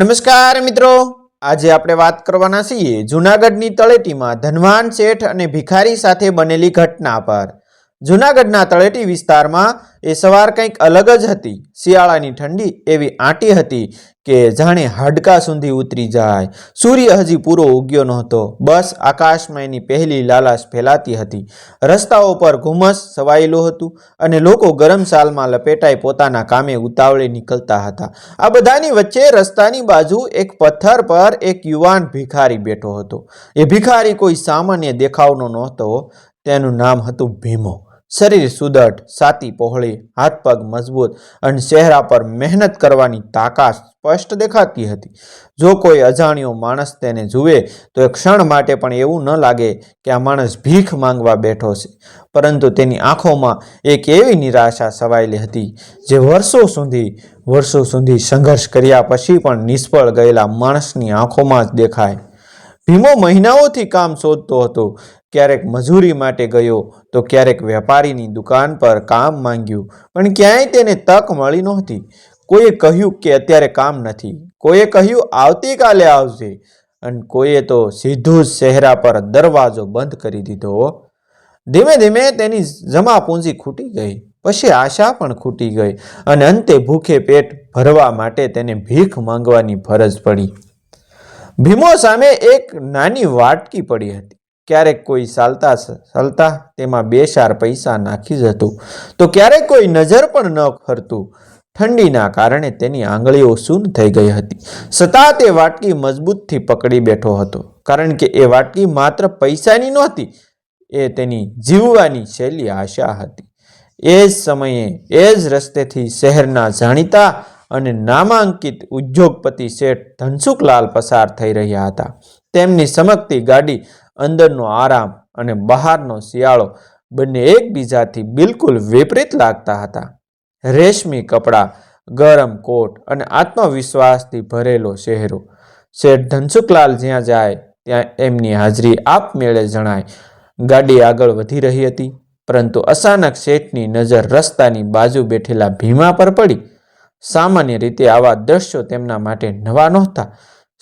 નમસ્કાર મિત્રો. આજે આપણે વાત કરવાના છીએ જૂનાગઢની તળેટીમાં ધનવાન શેઠ અને ભિખારી સાથે બનેલી ઘટના પર. જૂનાગઢના તળેટી વિસ્તારમાં એ સવાર કંઈક અલગ જ હતી. શિયાળાની ઠંડી એવી આંટી હતી કે જાણે હાડકા સુધી ઉતરી જાય. સૂર્ય હજી પૂરો ઉગ્યો નહોતો. બસ આકાશમાં એની પહેલી લાલાશ ફેલાતી હતી. રસ્તાઓ પર ઘુમ્મસ સવાયેલું હતું અને લોકો ગરમ સાલમાં લપેટાઈ પોતાના કામે ઉતાવળે નીકળતા હતા. આ બધાની વચ્ચે રસ્તાની બાજુ એક પથ્થર પર એક યુવાન ભિખારી બેઠો હતો. એ ભિખારી કોઈ સામાન્ય દેખાવનો નહોતો. તેનું નામ હતું ભીમો. શરીર સુદઢ, સાતી, પહોળી, હાથ પગ મજબૂત અને ચહેરા પર મહેનત કરવાની તાકાત સ્પષ્ટ દેખાતી હતી. જો કોઈ અજાણ્યો માણસ તેને જુએ, તો એ ક્ષણ માટે પણ એવું ન લાગે કે આ માણસ ભીખ માંગવા બેઠો છે. પરંતુ તેની આંખોમાં એક એવી નિરાશા સવાયેલી હતી જે વર્ષો સુધી વર્ષો સુધી સંઘર્ષ કર્યા પછી પણ નિષ્ફળ ગયેલા માણસની આંખોમાં જ દેખાય. ભીમો મહિનાઓથી કામ શોધતો હતો ક્યારેક મજૂરી માટે ગયો તો ક્યારેક વેપારીની દુકાન પર કામ માંગ્યું, પણ ક્યાંય તેને તક મળી નહોતી. કોઈએ કહ્યું કે અત્યારે કામ નથી. કોઈએ કહ્યું, આવતીકાલે આવશે અને કોઈએ તો સીધું જ ચહેરા પર દરવાજો બંધ કરી દીધો. ધીમે ધીમે તેની જમા પૂંજી ખૂટી ગઈ. પછી આશા પણ ખૂટી ગઈ અને અંતે ભૂખે પેટ ભરવા માટે તેને ભીખ માંગવાની ફરજ પડી. ભીમો સામે એક નાની વાટકી પડી હતી. ક્યારેક કોઈ ચાલતા ચાલતા તેમાં બે ચાર પૈસા નાખી જતું. તો ક્યારેક કોઈ નજર પણ ન ફરતું. ઠંડીના કારણે તેની આંગળીઓ સૂન થઈ ગઈ હતી. છતાં તે વાટકી મજબૂતથી પકડી બેઠો હતો. કારણ કે એ વાટકી માત્ર પૈસાની નહોતી, એ તેની જીવવાની છેલ્લી આશા હતી. એ જ સમયે એ જ રસ્તેથી શહેરના જાણીતા અને નામાંકિત ઉદ્યોગપતિ શેઠ ધનસુખલાલ પસાર થઈ રહ્યા હતા. તેમની સમકતી ગાડી અંદરનો આરામ અને બહારનો શિયાળો બંને એકબીજાથી બિલકુલ વિપરીત લાગતા હતા. રેશમી કપડાં, ગરમ કોટ અને આત્મવિશ્વાસથી ભરેલો ચહેરો. શેઠ ધનસુખલાલ જ્યાં જાય, ત્યાં એમની હાજરી આપમેળે જણાય. ગાડી આગળ વધી રહી હતી, પરંતુ અચાનક શેઠની નજર રસ્તાની બાજુ બેઠેલા ભીમા પર પડી. સામાન્ય રીતે આવા દ્રશ્યો તેમના માટે નવા નહોતા.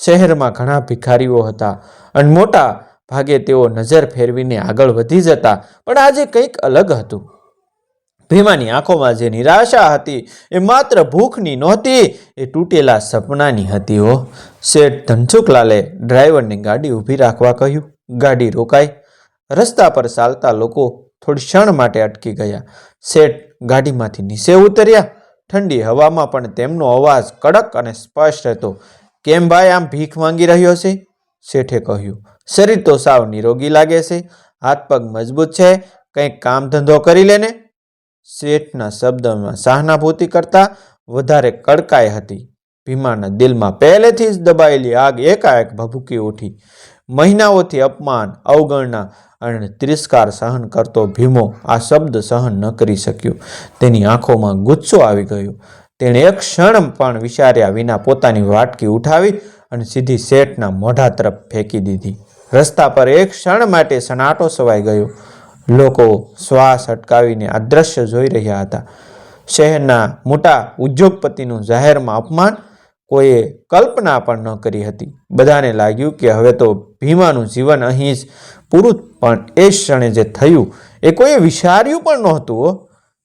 શહેરમાં ઘણા ભિખારીઓ હતા અને મોટા ભાગે તેઓ નજર ફેરવીને આગળ વધી જતા, પણ આજે કંઈક અલગ હતું. ભીમાની આંખોમાં જે નિરાશા હતી, એ માત્ર ભૂખની નહોતી, એ તૂટેલા સપનાની હતી હો. શેઠ ધનસુખલાલે ડ્રાઈવરને ગાડી ઊભી રાખવા કહ્યું. ગાડી રોકાઈ. રસ્તા પર ચાલતા લોકો થોડી ક્ષણ માટે અટકી ગયા. શેઠ ગાડીમાંથી નીચે ઉતર્યા. ઠંડી હવામાં પણ તેમનો અવાજ કડક અને સ્પષ્ટ હતો. કેમ ભાઈ, આમ ભીખ માંગી રહ્યો છે? શેઠે કહ્યું, શરીર તો સાવ નિરોગી લાગે છે, હાથ પગ મજબૂત છે, કંઈક કામ ધંધો કરી લેને શેઠના શબ્દમાં સહાનુભૂતિ કરતા વધારે કડકાઈ હતી. ભીમાના દિલમાં પહેલેથી જ દબાયેલી આગ એકાએક ભભૂકી ઉઠી. મહિનાઓથી અપમાન, અવગણના અને તિરસ્કાર સહન કરતો ભીમો આ શબ્દ સહન ન કરી શક્યો. તેની આંખોમાં ગુસ્સો આવી ગયો. તેણે એક ક્ષણ પણ વિચાર્યા વિના પોતાની વાટકી ઉઠાવી અને સીધી શેઠના મોઢા તરફ ફેંકી દીધી. રસ્તા પર એક ક્ષણ માટે સનાટો સવાઈ ગયો. લોકો શ્વાસ અટકાવીને અદ્રશ્ય જોઈ રહ્યા હતા. શહેરના મોટા ઉદ્યોગપતિનું જાહેરમાં અપમાન કોઈએ કલ્પના પણ ન કરી હતી. બધાને લાગ્યું કે હવે તો ભીમાનું જીવન અહીં જ પૂરું પણ એ ક્ષણે જે થયું, એ કોઈએ વિચાર્યું પણ નહોતું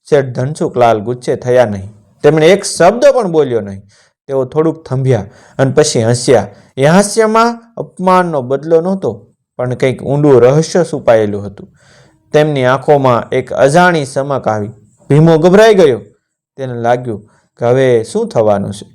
શેઠ ધનસુખલાલ ગુચ્છે થયા નહીં. તેમણે એક શબ્દ પણ બોલ્યો નહીં. તેઓ થોડુંક થંભ્યા અને પછી હસ્યા. એ હાસ્યમાં અપમાનનો બદલો નહોતો, પણ કંઈક ઊંડું રહસ્ય છુપાયેલું હતું. તેમની આંખોમાં એક અજાણી ચમક આવી. ભીમો ગભરાઈ ગયો. તેને લાગ્યું કે હવે શું થવાનું છે?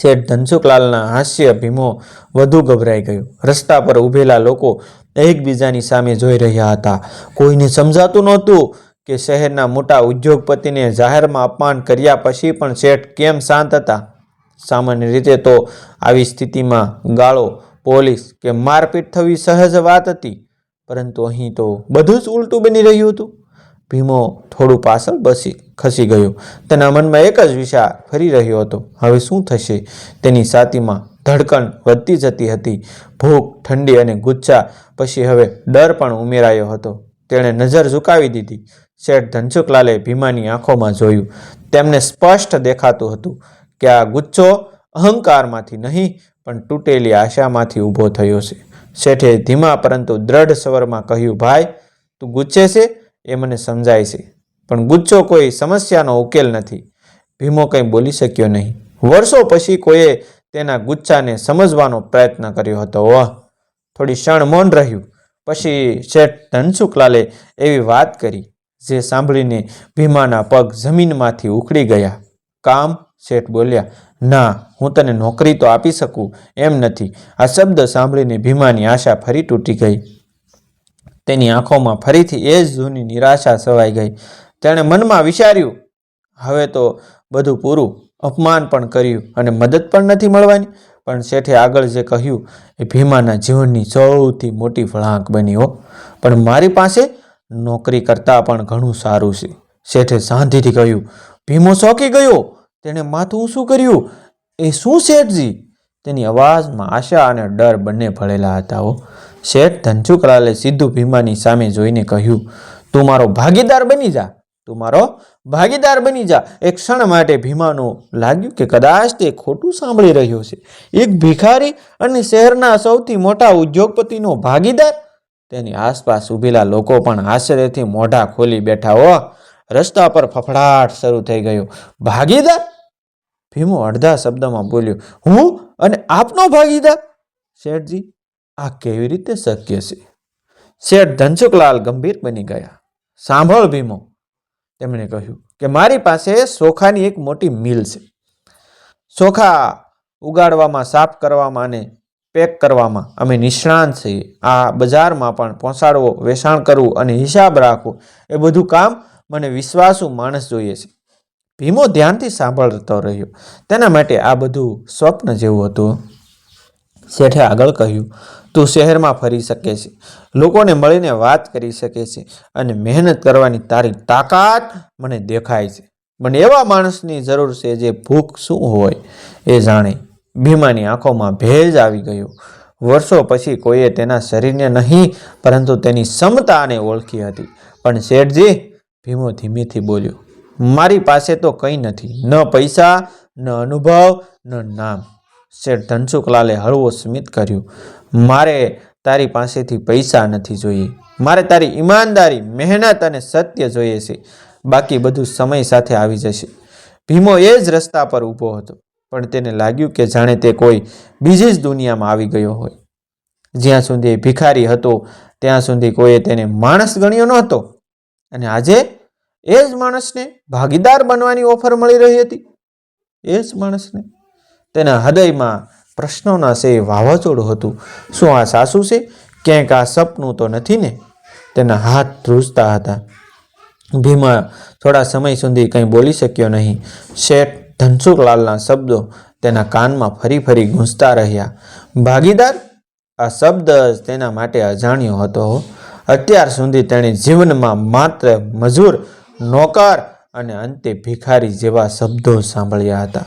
શેઠ ધનસુખલાલના હાસ્ય ભીમો વધુ ગભરાઈ ગયો. રસ્તા પર ઊભેલા લોકો એકબીજાની સામે જોઈ રહ્યા હતા. કોઈને સમજાતું નહોતું કે શહેરના મોટા ઉદ્યોગપતિને જાહેરમાં અપમાન કર્યા પછી પણ શેઠ કેમ શાંત હતા? સામાન્ય રીતે તો આવી સ્થિતિમાં ગાળો, પોલીસ કે મારપીટ થવી સહજ વાત હતી, પરંતુ અહીં તો બધું જ ઉલટું બની રહ્યું હતું. ભીમો થોડું પાછળ બસી, ખસી ગયો. તેના મનમાં એક જ વિચાર ફરી રહ્યો હતો. હવે શું થશે? તેની સાતીમાં ધડકણ વધતી જતી હતી. ભૂખ, ઠંડી અને ગુચ્છા પછી હવે ડર પણ ઉમેરાયો હતો. તેણે નજર ઝુકાવી દીધી. શેઠ ધનસુખલાલે ભીમાની આંખોમાં જોયું. તેમને સ્પષ્ટ દેખાતું હતું. કે આ ગુચ્છો અહંકારમાંથી નહીં, પણ તૂટેલી આશામાંથી ઊભો થયો છે. શેઠે ધીમા પરંતુ દ્રઢ સ્વરમાં કહ્યું, ભાઈ, તું ગુચ્છે છે? એ મને સમજાય છે. પણ ગુચ્છો કોઈ સમસ્યાનો ઉકેલ નથી. ભીમો કંઈ બોલી શક્યો નહીં. વર્ષો પછી કોઈએ તેના ગુચ્છાને સમજવાનો પ્રયત્ન કર્યો હતો. વાહ, થોડી ક્ષણ મૌન રહ્યું. પછી શેઠ ધનસુખલાલે એવી વાત કરી, જે સાંભળીને ભીમાના પગ જમીનમાંથી ઉખડી ગયા. કામ શેઠ બોલ્યા, ના, હું તને નોકરી તો આપી શકું એમ નથી. આ શબ્દ સાંભળીને ભીમાની આશા ફરી તૂટી ગઈ. તેની આંખોમાં ફરીથી એ જ જૂની નિરાશા સવાઈ ગઈ. તેણે મનમાં વિચાર્યું, હવે તો બધું પૂરું, અપમાન પણ કર્યું અને મદદ પણ નથી મળવાની. પણ શેઠે આગળ જે કહ્યું, એ ભીમાના જીવનની સૌથી મોટી વળાંક બની હો. પણ મારી પાસે નોકરી કરતાં પણ ઘણું સારું છે. શેઠે શાંતિથી કહ્યું, ભીમો શોકી ગયો? તેણે માથું શું કર્યું. એ શું શેઠજી? તેની અવાજમાં આશા અને ડર બંને ભળેલા હતા હો. શેઠ ધનસુખલાલે સીધું ભીમાની સામે જોઈને કહ્યું, તું મારો ભાગીદાર બની જા. તું મારો ભાગીદાર બની જા. એક ક્ષણ માટે ભીમાનું લાગ્યું કે કદાચ તે ખોટું સાંભળી રહ્યો છે. એક ભિખારી અને શહેરના સૌથી મોટા ઉદ્યોગપતિનો ભાગીદાર? તેની આસપાસ ઊભેલા લોકો પણ આશ્ચર્યથી મોઢા ખોલી બેઠા હો. રસ્તા પર ફફડાટ શરૂ થઈ ગયો. ભાગીદાર? ભીમો અડધા શબ્દમાં બોલ્યો, હું અને આપનો ભાગીદાર? શેઠજી, આ કેવી રીતે શક્ય છે? શેઠ ધનસુખલાલ ગંભીર બની ગયા. સાંભળ ભીમો, તેમણે કહ્યું, કે મારી પાસે સોખાની એક મોટી મિલ છે. સોખા ઉગાડવામાં, સાફ કરવામાં અને પેક કરવામાં અમે નિષ્ણાંત છીએ. આ બજારમાં પણ પહોંચાડવો વેચાણ કરવું અને હિસાબ રાખવો એ બધું કામ મને વિશ્વાસુ માણસ જોઈએ છે. ભીમો ધ્યાનથી સાંભળતો રહ્યો. તેના માટે આ બધું સ્વપ્ન જેવું હતું. શેઠે આગળ કહ્યું, તું શહેરમાં ફરી શકે છે. લોકોને મળીને વાત કરી શકે છે અને મહેનત કરવાની તારી તાકાત મને દેખાય છે. મને એવા માણસની જરૂર છે જે ભૂખ શું હોય એ જાણે. ભીમાની આંખોમાં ભેજ આવી ગયો. વર્ષો પછી કોઈએ તેના શરીરને નહીં, પરંતુ તેની ક્ષમતાને ઓળખી હતી. પણ શેઠજી, ભીમો ધીમેથી બોલ્યો મારી પાસે તો કંઈ નથી. ન પૈસા, ન અનુભવ, ન નામ. શેઠ ધનસુખલાલે હળવો સ્મિત કર્યું. મારે તારી પાસેથી પૈસા નથી જોઈએ. મારે તારી ઈમાનદારી, મહેનત અને સત્ય જોઈએ છે. બાકી બધું સમય સાથે આવી જશે. ભીમો એ જ રસ્તા પર ઊભો હતો, પણ તેને લાગ્યું કે જાણે તે કોઈ બીજી જ દુનિયામાં આવી ગયો હોય. જ્યાં સુધી ભિખારી હતો, ત્યાં સુધી કોઈએ તેને માણસ ગણ્યો નહોતો. અને આજે એ જ માણસને ભાગીદાર બનવાની ઓફર મળી રહી હતી. એ જ માણસને. તેના હૃદયમાં પ્રશ્નોના સે વાવાઝોડું હતું. શું આ સાસુ છે? ક્યાંક આ સપનું તો નથી ને? તેના હાથ ધ્રુજતા હતા. ભીમા થોડા સમય સુધી કંઈ બોલી શક્યો નહીં. શેઠ ધનસુખલાલના શબ્દો તેના કાનમાં ફરી ફરી ગૂંજતા રહ્યા. ભાગીદાર? આ શબ્દ જ તેના માટે અજાણ્યો હતો. અત્યાર સુધી તેણે જીવનમાં માત્ર મજૂર નોકર અને અંતે ભિખારી જેવા શબ્દો સાંભળ્યા હતા.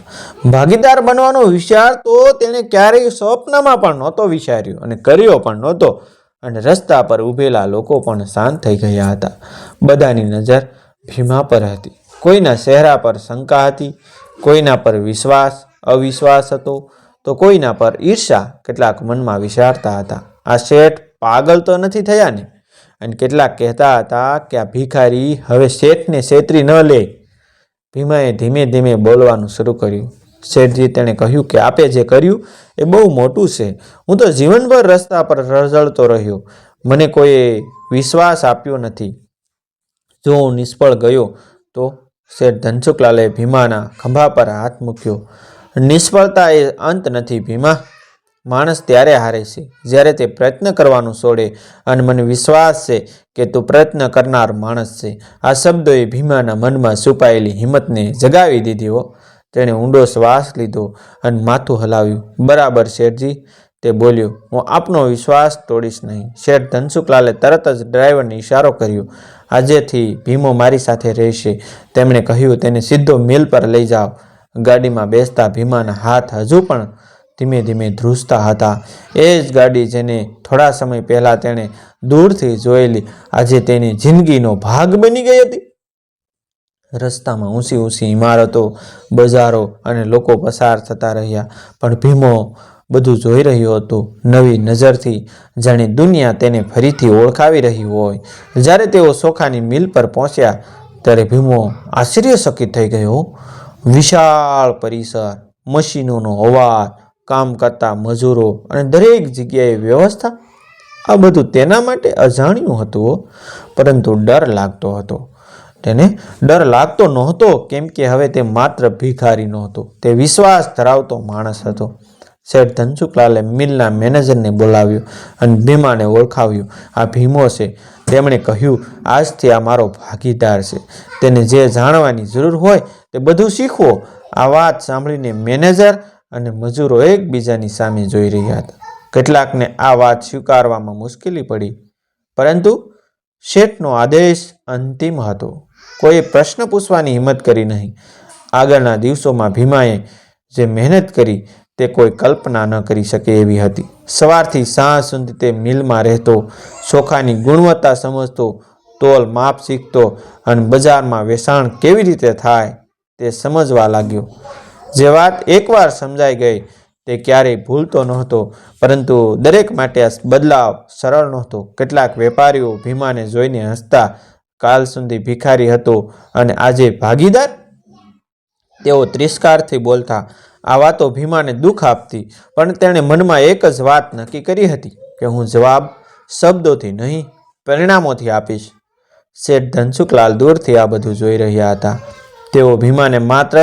ભાગીદાર બનવાનો વિચાર તો તેણે ક્યારેય સ્વપ્નમાં પણ નહોતો વિચાર્યો અને કર્યો પણ નહોતો અને રસ્તા પર ઊભેલા લોકો પણ શાંત થઈ ગયા હતા. બધાની નજર ભીમા પર હતી. કોઈના ચહેરા પર શંકા હતી, કોઈના પર વિશ્વાસ, અવિશ્વાસ હતો, તો કોઈના પર ઈર્ષા કેટલાક મનમાં વિચારતા હતા. આ શેઠ પાગલ તો નથી થયા ને અને કેટલાક કહેતા હતા કે આ ભિખારી હવે શેઠને છેતરી ન લે. ભીમાએ ધીમે ધીમે બોલવાનું શરૂ કર્યું. શેઠજી તેણે કહ્યું કે આપે જે કર્યું એ બહુ મોટું છે. હું તો જીવનભર રસ્તા પર રઝળતો રહ્યો. મને કોઈએ વિશ્વાસ આપ્યો નથી. જો હું નિષ્ફળ ગયો તો શેઠ ધનસુખલાલે ભીમાના ખંભા પર હાથ મૂક્યો. નિષ્ફળતા એ અંત નથી ભીમા. માણસ ત્યારે હારે છે, જ્યારે તે પ્રયત્ન કરવાનું છોડે અને મને વિશ્વાસ છે કે તું પ્રયત્ન કરનાર માણસ છે. આ શબ્દોએ ભીમાના મનમાં છુપાયેલી હિંમતને જગાવી દીધી હો. તેણે ઊંડો શ્વાસ લીધો અને માથું હલાવ્યું. બરાબર શેઠજી તે બોલ્યો. હું આપનો વિશ્વાસ તોડીશ નહીં. શેઠ ધનસુખલાલે તરત જ ડ્રાઈવરને ઇશારો કર્યો. આજેથી ભીમો મારી સાથે રહેશે. તેમણે કહ્યું, તેને સીધો મિલ પર લઈ જાઓ. ગાડીમાં બેસતા ભીમાના હાથ હજુ પણ ધીમે ધીમે ધ્રુજતા હતા. એ જ ગાડી જેને થોડા સમય પહેલાં તેણે દૂરથી જોયેલી, આજે તેની જિંદગીનો ભાગ બની ગઈ હતી. રસ્તામાં ઊંચી ઊંચી ઇમારતો, બજારો અને લોકો પસાર થતા રહ્યા, પણ ભીમો બધું જોઈ રહ્યો હતો. નવી નજરથી જાણે દુનિયા તેને ફરીથી ઓળખાવી રહી હોય. જ્યારે તેઓ સોખાની મિલ પર પહોંચ્યા, ત્યારે ભીમો આશ્ચર્યચકિત થઈ ગયો. વિશાળ પરિસર, મશીનોનો અવાજ કામ કરતા મજૂરો અને દરેક જગ્યાએ વ્યવસ્થા, આ બધું તેના માટે અજાણ્યું હતું, પરંતુ ડર લાગતો હતો. તેને ડર લાગતો નહોતો, કેમ કે હવે તે માત્ર ભિખારી નહોતો, તે વિશ્વાસ ધરાવતો માણસ હતો. શેઠ ધનસુખલાલે મિલના મેનેજરને બોલાવ્યો અને ભીમાને ઓળખાવ્યું. આ ભીમો છે. તેમણે કહ્યું, આજથી આ મારો ભાગીદાર છે. તેને જે જાણવાની જરૂર હોય તે બધું શીખવો. આ વાત સાંભળીને મેનેજર અને મજૂરો એકબીજાની સામે જોઈ રહ્યા હતા. કેટલાકને આ વાત સ્વીકારવામાં મુશ્કેલી પડી, પરંતુ શેઠનો આદેશ અંતિમ હતો. કોઈએ પ્રશ્ન પૂછવાની હિંમત કરી નહીં. આગળના દિવસોમાં ભીમાએ જે મહેનત કરી, તે કોઈ કલ્પના ન કરી શકે એવી હતી. સવારથી સાંજ સુધી તે મિલમાં રહેતો ચોખાની ગુણવત્તા સમજતો, તોલ માપ શીખતો અને બજારમાં વેચાણ કેવી રીતે થાય તે સમજવા લાગ્યો. જે વાત એકવાર સમજાઈ ગઈ, તે ક્યારેય ભૂલતો નહોતો. પરંતુ દરેક માટે બદલાવ સરળ નહોતો. કેટલાક વેપારીઓ ભીમાને જોઈને હસતા, કાલ સુધી ભિખારી હતો અને આજે ભાગીદાર? તેઓ ત્રિષ્કારથી બોલતા, આ વાતો ભીમાને દુઃખ આપતી, પણ તેણે મનમાં એક જ વાત નક્કી કરી હતી કે હું જવાબ શબ્દોથી નહીં, પરિણામોથી આપીશ. શેઠ ધનસુખલાલ દૂરથી આ બધું જોઈ રહ્યા હતા. તેઓ ભીમાને માત્ર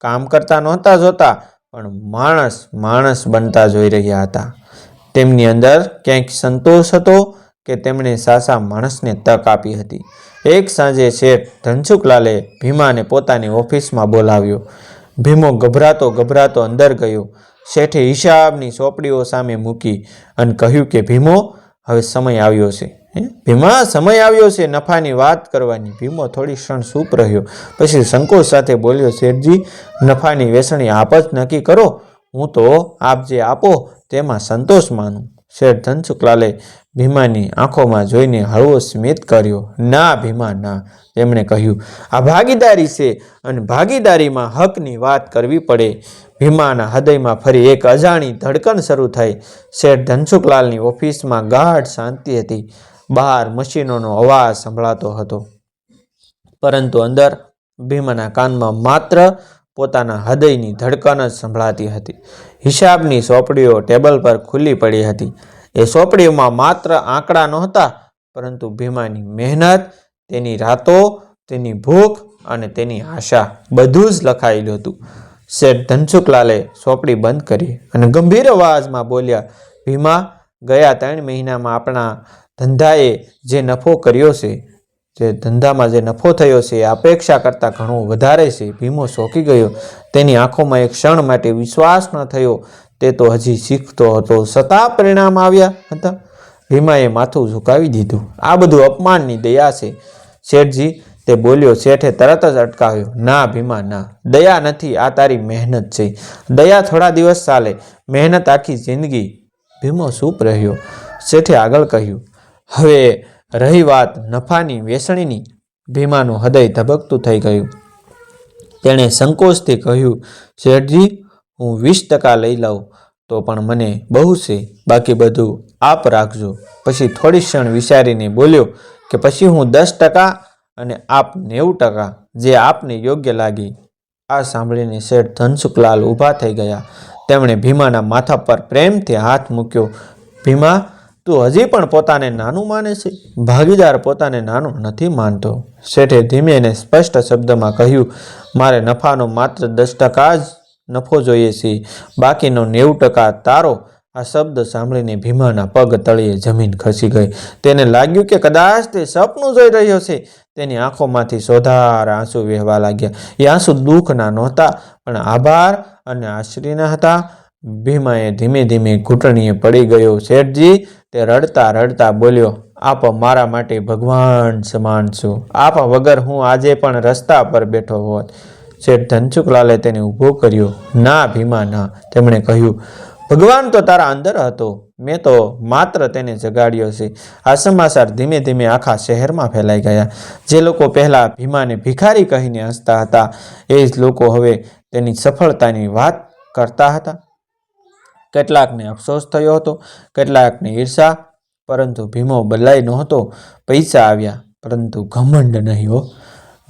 કામ કરતા નહોતા જોતા, પણ માણસ માણસ બનતા જોઈ રહ્યા હતા. તેમની અંદર ક્યાંક સંતોષ હતો કે તેમણે સાસા માણસને તક આપી હતી. એક સાંજે શેઠ ધનસુખલાલે ભીમાને પોતાની ઓફિસમાં બોલાવ્યો. ભીમો ગભરાતો ગભરાતો અંદર ગયો. શેઠે હિસાબની ચોપડીઓ સામે મૂકી અને કહ્યું કે, ભીમો, હવે સમય આવ્યો છે? ભીમા, સમય આવ્યો છે, નફાની વાત કરવાની. ભીમો થોડી ક્ષણ સૂપ રહ્યો. પછી સંકોચ સાથે બોલ્યો, શેઠજી, નફાની વેસણી આપ જ નક્કી કરો. હું તો આપ જે આપો તેમાં સંતોષ માનું. શેઠ ધનસુકલાલે ભીમાની આંખોમાં જોઈને હળવો સ્મિત કર્યો. ના, ભીમા, ના, તેમણે કહ્યું. આ ભાગીદારી છે અને ભાગીદારીમાં હકની વાત કરવી પડે. ભીમાના હૃદયમાં ફરી એક અજાણી ધડકન શરૂ થઈ. શેઠ ધનસુખલાલની ઓફિસમાં ગાઢ શાંતિ હતી. બહાર મશીનોનો અવાજ સંભળાતો હતો. પરંતુ અંદર ભીમાના કાનમાં માત્ર પોતાના હૃદયની ધડકન જ સંભળાતી હતી. હિસાબની સોપડીઓ ટેબલ પર ખુલ્લી પડી હતી. એ સોપડીઓમાં માત્ર આંકડા નહોતા, પરંતુ ભીમાની મહેનત, તેની રાતો, તેની ભૂખ અને તેની આશા બધું જ લખાયેલું હતું. શેઠ ધનસુખલાલે સોપડી બંધ કરી અને ગંભીર અવાજમાં બોલ્યા, ભીમા, ગયા ત્રણ મહિનામાં આપણા ધંધાએ જે નફો કર્યો છે, જે ધંધામાં જે નફો થયો છે, એ અપેક્ષા કરતાં ઘણો વધારે છે, ભીમો શોકી ગયો. તેની આંખોમાં એક ક્ષણ માટે વિશ્વાસ ન થયો, તે તો હજી શીખતો હતો. છતાં પરિણામ આવ્યા હતા. ભીમાએ માથું ઝુકાવી દીધું. આ બધું અપમાનની દયા છે. શેઠજી, તે બોલ્યો, શેઠે તરત જ અટકાવ્યો. ના, ભીમા, ના. દયા નથી. આ તારી મહેનત છે. દયા થોડા દિવસ ચાલે. મહેનત આખી જિંદગી. ભીમો સૂપ રહ્યો. શેઠે આગળ કહ્યું હવે રહી વાત નફાની વેસણીની. ભીમાનું હૃદય ધબકતું થઈ ગયું. તેણે સંકોચથી કહ્યું, શેઠજી, હું વીસ ટકા લઈ લઉં, તો પણ મને બહુ છે. બાકી બધું આપ રાખજો. પછી થોડી ક્ષણ વિચારીને બોલ્યો કે પછી હું દસ ટકા અને આપ નેવું ટકા, જે આપને યોગ્ય લાગી. આ સાંભળીને શેઠ ધનસુખલાલ ઊભા થઈ ગયા. તેમણે ભીમાના માથા પર પ્રેમથી હાથ મૂક્યો. ભીમા તું હજી પણ પોતાને નાનું માને છે? ભાગીદાર પોતાને નાનું નથી માનતો. શેઠે ધીમે અને સ્પષ્ટ શબ્દમાં કહ્યું, મારે નફાનો માત્ર દસ ટકા જ નફો જોઈએ છે. બાકીનો નેવું ટકા તારો. આ શબ્દ સાંભળીને ભીમાના પગ તળિયે જમીન ખસી ગઈ. તેને લાગ્યું કે કદાચ તે સપનું જોઈ રહ્યો છે. તેની આંખોમાંથી સોધાર આંસુ વહેવા લાગ્યા. એ આંસુ દુઃખના નહોતા, પણ આભાર અને આશ્ચર્યના હતા. ભીમાએ ધીમે ધીમે ઘૂંટણીએ પડી ગયો. શેઠજી તે રડતા રડતા બોલ્યો, આપ મારા માટે ભગવાન સમાન છો. આપ વગર હું આજે પણ રસ્તા પર બેઠો હોત. શેઠ ધનસુખલાલે તેને ઊભો કર્યો. ના, ભીમા, ના, તેમણે કહ્યું. ભગવાન તો તારા અંદર હતો. મેં તો માત્ર તેને જગાડ્યો છે. આ સમાચાર ધીમે ધીમે આખા શહેરમાં ફેલાઈ ગયા. જે લોકો પહેલાં ભીમાને ભિખારી કહીને હસતા હતા, એ જ લોકો હવે તેની સફળતાની વાત કરતા હતા. કેટલાકને અફસોસ થયો હતો, કેટલાકને ઈર્ષા, પરંતુ ભીમો બદલાઈ નહોતો, પૈસા આવ્યા, પરંતુ ઘમંડ નહીં હો.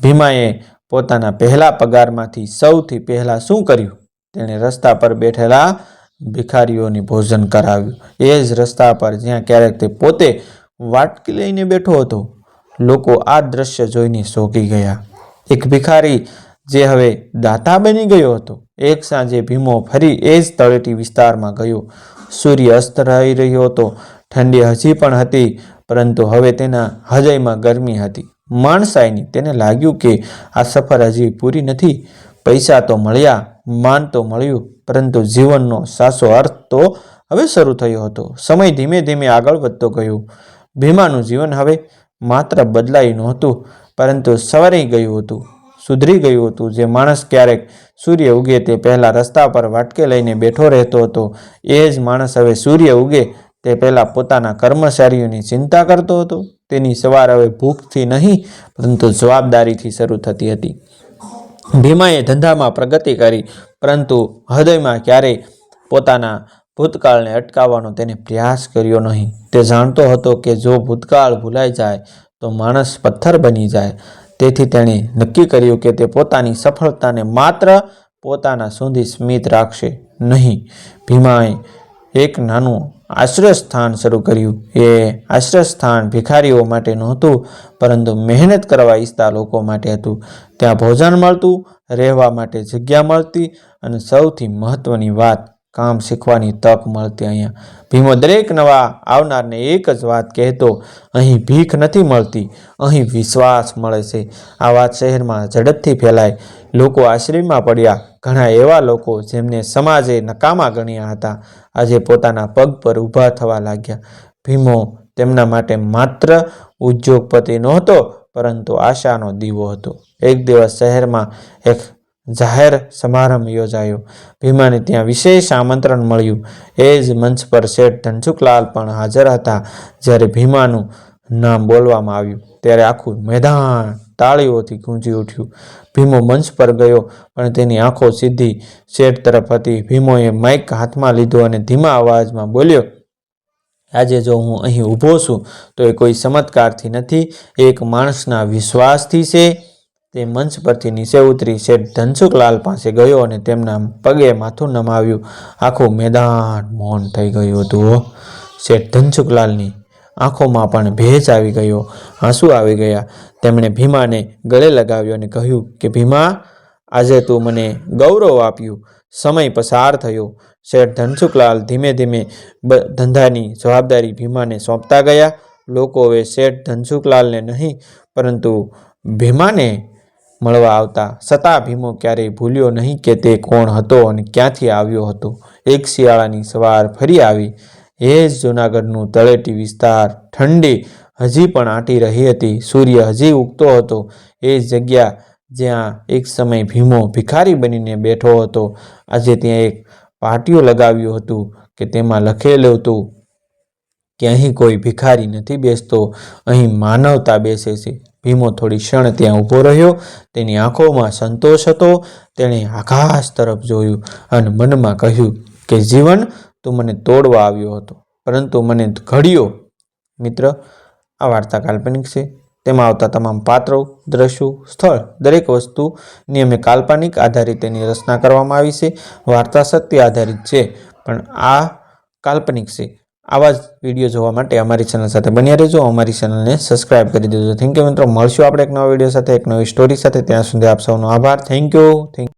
ભીમાએ પોતાના પહેલા પગારમાંથી સૌથી પહેલાં શું કર્યું? તેણે રસ્તા પર બેઠેલા ભિખારીઓની ભોજન કરાવ્યું. એ જ રસ્તા પર જ્યાં ક્યારેક તે પોતે વાટકી લઈને બેઠો હતો, લોકો આ દ્રશ્ય જોઈને શોકી ગયા. એક ભિખારી જે હવે દાતા બની ગયો હતો. એક સાંજે ભીમો ફરી એ જ તળેટી વિસ્તારમાં ગયો. સૂર્ય અસ્ત રહી રહ્યો હતો. ઠંડી હજી પણ હતી, પરંતુ હવે તેના હૃદયમાં ગરમી હતી. માણસાઈની તેને લાગ્યું કે આ સફર હજી પૂરી નથી. પૈસા તો મળ્યા, માન તો મળ્યું, પરંતુ જીવનનો સાચો અર્થ તો હવે શરૂ થયો હતો. સમય ધીમે ધીમે આગળ વધતો ગયો. ભીમાનું જીવન હવે માત્ર બદલાયું નહોતું, પરંતુ સવારે ગયું હતું. સુધરી ગયું હતું. જે માણસ ક્યારેક સૂર્ય ઉગે તે પહેલાં રસ્તા પર વાટકે લઈને બેઠો રહેતો હતો. એ જ માણસ હવે સૂર્ય ઉગે તે પહેલાં પોતાના કર્મચારીઓની ચિંતા કરતો હતો. તેની સવાર હવે ભૂખથી નહીં, પરંતુ જવાબદારીથી શરૂ થતી હતી. ભીમાએ ધંધામાં પ્રગતિ કરી, પરંતુ હૃદયમાં ક્યારેય પોતાના ભૂતકાળને અટકાવવાનો તેને પ્રયાસ કર્યો નહીં. તે જાણતો હતો કે જો ભૂતકાળ ભૂલાઈ જાય, તો માણસ પથ્થર બની જાય. તેથી તેણે નક્કી કર્યું કે તે પોતાની સફળતાને માત્ર પોતાના સુધી સ્મિત રાખશે નહીં. ભીમાએ એક નાનું આશ્રય સ્થાન શરૂ કર્યું. એ આશ્રય સ્થાન ભિખારીઓ માટે નહોતું, પરંતુ મહેનત કરવા ઈચ્છતા લોકો માટે હતું. ત્યાં ભોજન મળતું, રહેવા માટે જગ્યા મળતી અને સૌથી મહત્ત્વની વાત કામ શીખવાની તક મળતી અહીંયા. ભીમો દરેક નવા આવનારને એક જ વાત કહેતો, અહીં ભીખ નથી મળતી, અહીં વિશ્વાસ મળે છે. આ વાત શહેરમાં ઝડપથી ફેલાય લોકો આશ્રયમાં પડ્યા. ઘણા એવા લોકો જેમને સમાજે નકામા ગણ્યા હતા. આજે પોતાના પગ પર ઊભા થવા લાગ્યા. ભીમો તેમના માટે માત્ર ઉદ્યોગપતિ નહોતો, પરંતુ આશાનો દીવો હતો. એક દિવસ શહેરમાં એક જાહેર સમારંભ યોજાયો. ભીમાને ત્યાં વિશેષ આમંત્રણ મળ્યું. એ જ મંચ પર શેઠ ધનસુખલાલ પણ હાજર હતા, જ્યારે ભીમાનું નામ બોલવામાં આવ્યું. ત્યારે આખું મેદાન તાળીઓથી ગૂંજી ઉઠ્યું. ભીમો મંચ પર ગયો, પણ તેની આંખો સીધી શેઠ તરફ હતી. ભીમોએ માઇક હાથમાં લીધો અને ધીમા અવાજમાં બોલ્યો, આજે જો હું અહીં ઊભો છું, તો એ કોઈ ચમત્કારથી નથી. એક માણસના વિશ્વાસથી છે. તે મંચ પરથી નીચે ઉતરી શેઠ ધનસુખલાલ પાસે ગયો અને તેમના પગે માથું નમાવ્યું. આખું મેદાન મૌન થઈ ગયું હતું શેઠ ધનસુખલાલની આંખોમાં પણ ભેજ આવી ગયો. આંસુ આવી ગયા. તેમણે ભીમાને ગળે લગાવ્યો અને કહ્યું કે, ભીમા, આજે તું મને ગૌરવ આપ્યું. સમય પસાર થયો. શેઠ ધનસુખલાલ ધીમે ધીમે ધંધાની જવાબદારી ભીમાને સોંપતા ગયા. લોકો હવે શેઠ ધનસુખલાલને નહીં, પરંતુ ભીમાને મળવા આવતા છતાં ભીમો ક્યારેય ભૂલ્યો નહીં કે તે કોણ હતો અને ક્યાંથી આવ્યો હતો. એક શિયાળાની સવાર ફરી આવી. એ જ જૂનાગઢનું તળેટી વિસ્તાર ઠંડી હજી પણ આંટી રહી હતી. સૂર્ય હજી ઉગતો હતો. એ જગ્યા જ્યાં એક સમય ભીમો ભિખારી બનીને બેઠો હતો. આજે ત્યાં એક પાટિયું લગાવ્યું હતું કે તેમાં લખેલું હતું કે અહીં કોઈ ભિખારી નથી બેસતો. અહીં માનવતા બેસે છે. ભીમો થોડી ક્ષણ ત્યાં ઊભો રહ્યો. તેની આંખોમાં સંતોષ હતો. તેણે આકાશ તરફ જોયું અને મનમાં કહ્યું કે, જીવન, તું મને તોડવા આવ્યો હતો. પરંતુ મને ઘડ્યો. મિત્ર, આ વાર્તા કાલ્પનિક છે. તેમાં આવતા તમામ પાત્રો, દ્રશ્યો, સ્થળ, દરેક વસ્તુની અમે કાલ્પનિક આધારિત તેની રચના કરવામાં આવી છે. વાર્તા સત્ય આધારિત છે, પણ આ કાલ્પનિક છે. આવા જ વીડિયો જોવા માટે અમારી ચેનલ સાથે બન્યા રહેજો. અમારી ચેનલને સબસ્ક્રાઇબ કરી દેજો. થેન્ક યુ મિત્રો. મળશું આપણે એક નવા વીડિયો સાથે, એક નવી સ્ટોરી સાથે. ત્યાં સુધી આપ સૌનો આભાર. Thank you thank